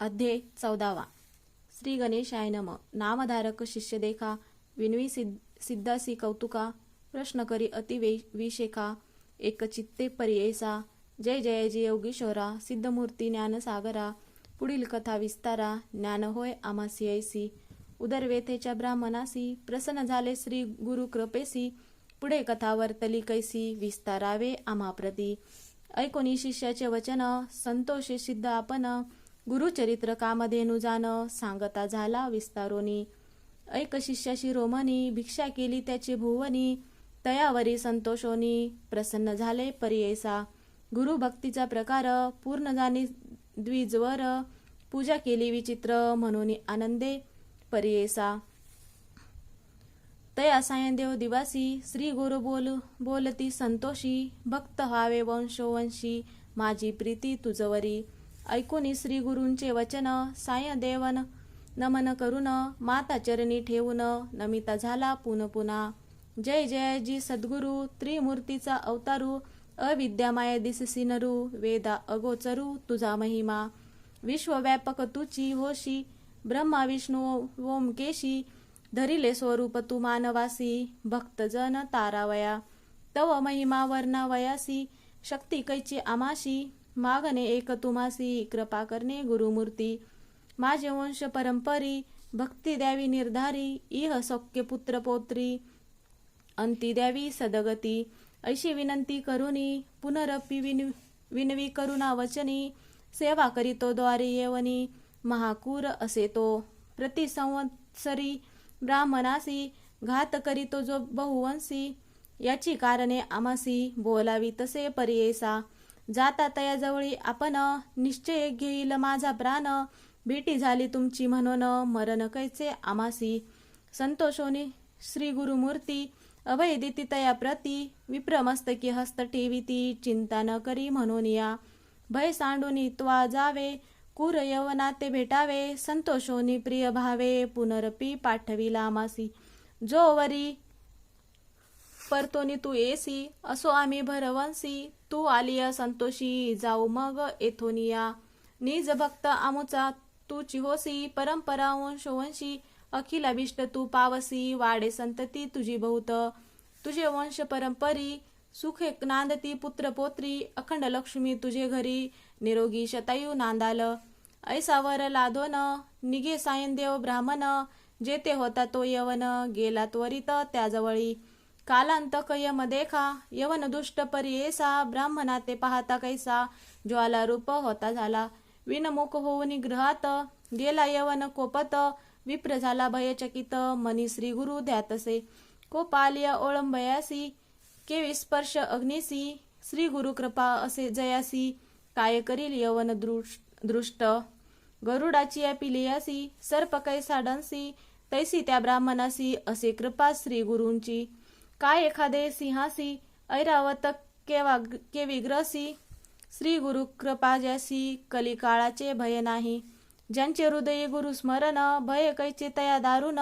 अध्याय चौदावा. श्री गणेशाय नम. नामधारक शिष्य देखा विनवी सिद्ध सिद्धासी कौतुका प्रश्न करी अति वे विशेखा एक चित्ते परियेसा जय जयाजी योगीश्वरा सिद्धमूर्ती ज्ञानसागरा पुढील कथा विस्तारा ज्ञान होय आमासी ऐसी उदरवेथेच्या ब्राह्मणासी प्रसन्न झाले श्री गुरु कृपेसी पुढे कथा वर्तली कैसी विस्तारावे आम्हाप्रती. ऐकोनी शिष्याचे वचन संतोषे सिद्ध आपण गुरुचरित्र कामधेनु जाण सांगता झाला विस्तारोनी. ऐक शिष्याशी रोमनी भिक्षा केली त्याची भुवनी तयावरी संतोषोनी प्रसन्न झाले परियेसा. गुरु भक्तीचा प्रकार पूर्ण जाणी द्विजवर पूजा केली विचित्र म्हणून आनंदे परियसा. तया सायंदेव दिवासी श्री गुरु बोल बोलती संतोषी भक्त व्हावे वंशोवंशी माझी प्रीती तुझवरी. ऐकून श्री गुरूंचे वचन सायदेवन नमन करून माता चरणी ठेवून नमिता झाला पुन पुन्हा जय जय जी सद्गुरु त्रिमूर्तीचा अवतारू अविद्यामाय दिससी नरू वेदा अगोचरू तुझा महिमा. विश्वव्यापक तुची होशी ब्रह्मा विष्णू ओमकेशी धरिले स्वरूप तू मानवासी भक्तजन तारावया. तव महिमा वर्णावयासी शक्ती कैची आमाशी मागणे एक तुमासी कृपा करणे गुरुमूर्ती. माझे वंश परंपरी भक्ती द्यावी निर्धारी इह सौख्य पुत्र पोत्री. अंती द्यावी सदगती. ऐशी विनंती करुनी पुनरपी विन विनवी करुणा वचनी. सेवा करीतो द्वारे येवनी महाकूर असे तो प्रतिसंवत्सरी ब्राह्मणासी घात करीतो जो बहुवंशी. याची कारणे आमासी बोलावी तसे परियेसा. जाता तयाजवळी आपण निश्चय घेईल माझा प्राण. भेटी झाली तुमची म्हणून मरण कैचे आमासी. संतोषोनी श्री गुरुमूर्ती अभय दिती तया प्रती. विप्रमस्तकी हस्त ठेविती चिंता न करी म्हणून या. भय सांडूनी त्वा जावे कुर यवना ते भेटावे. संतोषोनी प्रिय भावे पुनरपी पाठविला आमासी जो वरी परतोनी तू येसी असो आम्ही भरवंसी. तू आलिया संतोषी जाऊ मग एथोनिया निज भक्त आमुचा तू चिहोसी परंपरा वंशवंशी. अखिलाभिष्ट तू पावसी वाडे संतती तुझी बहुत तुझे वंश परंपरी सुखे नांदती पुत्र पोत्री. अखंड लक्ष्मी तुझे घरी निरोगी शतायू नांदाल. ऐसावर लादोन निघे सायनदेव ब्राह्मण. जेते होता तो यवन गेला त्वरित त्याजवळी. कालांत कयम देखा यवन दुष्ट परियेसा ब्राह्मणा ते पाहता कैसा ज्वाला रूप होता झाला. विनमुख होऊन ग्रहात गेला यवन कोपत विप्र झाला भयचकित मनी श्री गुरु ध्यातसे कोपालिया ओळंबयासी केवी स्पर्श अग्निसी श्री गुरु कृपा असे जयासी काय करील यवन दृष्ट गरुडाची या पिलियासी सर्प कैसा डंसी तैसी त्या ब्राह्मणासी असे कृपा श्री गुरूंची. काय एखादे सिंहासी ऐरावत केवा केवी विग्रसी श्री गुरु कृपा जैसी कलिकाळाचे भय नाही. ज्यांचे हृदय गुरु स्मरण भय कैचे तया दारुण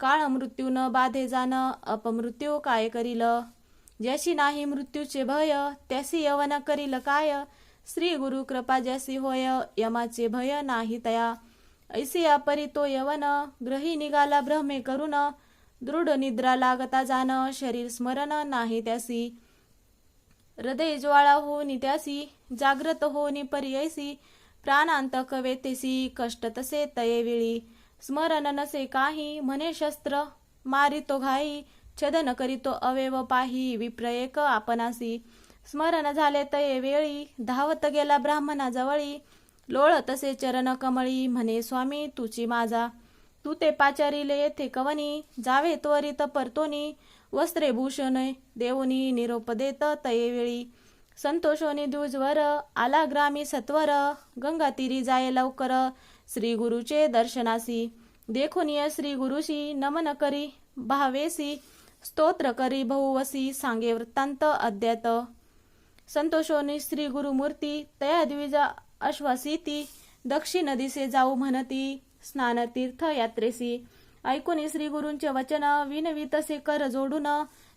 काळ मृत्यू न बाधे जाण अपमृत्यू काय करील? ज्याशी नाही मृत्यूचे भय त्यासी यवन करील काय? श्री गुरु कृपा जैसी होय यमाचे भय नाही तया. ऐसी अपरी तो यवन ग्रही निघाला भ्रमे करून दृढ निद्रा लागता जाणं शरीर स्मरण नाही त्यासी. हृदय ज्वाळा होनी त्यासी जाग्रत नि पर्ययसी. प्राणांत कवेतेसी कष्ट तसे तयेवेळी. स्मरण नसे काही म्हणे शस्त्र मारितो घाई. छदन करीतो अवेव पाही विप्रयेक आपणासी. स्मरण झाले तये वेळी धावत गेला ब्राह्मणाजवळी. लोळ तसे चरण कमळी म्हणे स्वामी तुची माझा. तू ते पाचारिले येथे कवनी जावे त्वरित परतोनी वस्त्रे भूषण देवनी निरोप देत तयेवेळी संतोषोनी द्युजवर आला ग्रामी सत्वर गंगा तीरी जाये लवकर श्री गुरुचे दर्शनासी. देखुनिय श्री गुरुशी नमन करी भावेसी स्तोत्र करी बहुवसी सांगे वृत्तांत अद्यात. संतोषोनी श्री गुरुमूर्ती तया द्विजा अश्वासीती दक्षिण दिसे जाऊ म्हणती स्नानतीर्थ यात्रेसी ऐकून श्री गुरूंचे वचन विनवी तसे कर जोडून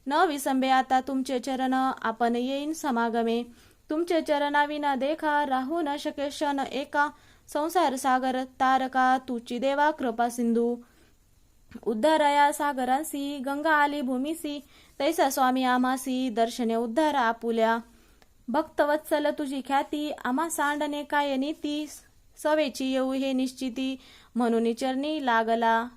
न विसंबे आता तुमचे चरण आपण येईन समागमे. तुमचे चरणाविना देखा राहू न शके क्षण एका. संसार सागर तारका तुची देवा कृपा सिंधू. उद्धारया सागरांसी गंगा आली भूमीसी. तैसा स्वामी आमासी दर्शने उद्धार आपुल्या. भक्तवत्सल तुझी ख्याती आम्हा सांडणे काय नीती? सवेची येऊ हे निश्चिती. म्हणून चरणी लागला.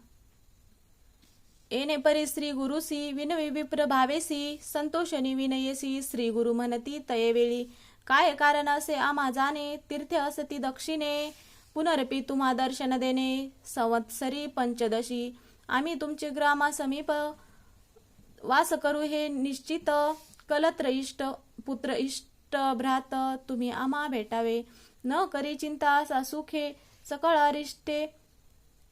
येणे परी श्री गुरुसी विनवी विप्र भावेसी संतोषणी विनयेसी श्री गुरु म्हणती तयेवेळी काय कारण असे आम्हा जाणे तीर्थ असती दक्षिणे. पुनरपी तुम्हा दर्शन देणे संवत्सरी पंचदशी. आम्ही तुमचे ग्रामा समीप वास करू हे निश्चित. कलत्र इष्ट पुत्र इष्ट भ्रात तुम्ही आम्हा भेटावे. न करी चिंता सासुखे सकळ अरिष्टे.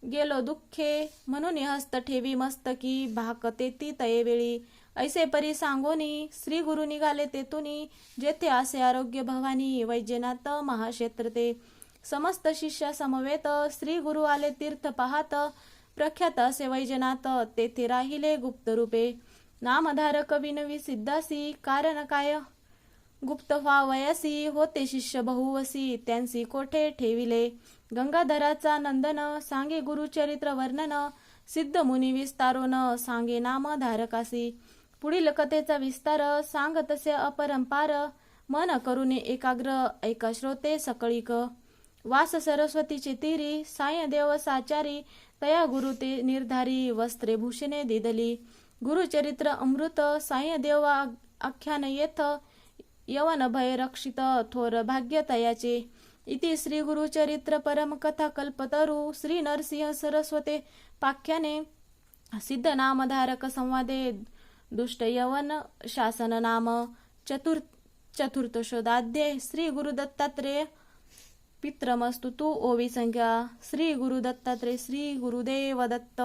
गेलो दुःखे म्हणून हस्त ठेवी मस्तकी भाकते ती तयेवेळी ऐसे परी सांगोनी श्री गुरु निघाले तेथुनी जेथे असे आरोग्य भवानी वैजनाथ महाक्षेत्र ते. समस्त शिष्या समवेत श्री गुरु आले तीर्थ पाहत प्रख्यात असे वैजनाथ तेथे राहिले गुप्त रूपे. नामधारक विनवी सिद्धासी कारण काय? गुप्त व्हावयासी होते शिष्य बहुवसी त्यांसी कोठे ठेविले? गंगाधराचा नंदन सांगे गुरुचरित्र वर्णन सिद्ध मुनी विस्तारोन सांगे नाम धारकासी पुढील कथेचा विस्तार सांगतसे अपरंपार मन करुने एकाग्र ऐका श्रोते सकळीक. वास सरस्वतीचे तिरी साय देव साचारी तया गुरु ते निर्धारी वस्त्रे भूषणे दिदली. गुरुचरित्र अमृत साय देव आख्यान येथ यवन भय रक्षित थोर भाग्य तयाचे इति श्री गुरुचरित्र परम कथा कल्पतरू श्री नरसिंह सरस्वते पाख्याने सिद्ध नामधारक संवादे दुष्ट यवन शासन नाम चतुर् चतुर्थशोधाध्याय श्री गुरुदत्तात्रेय पित्रमस्तु तू ओवी संख्या श्री गुरुदत्तात्रेय श्री गुरुदेव दत्त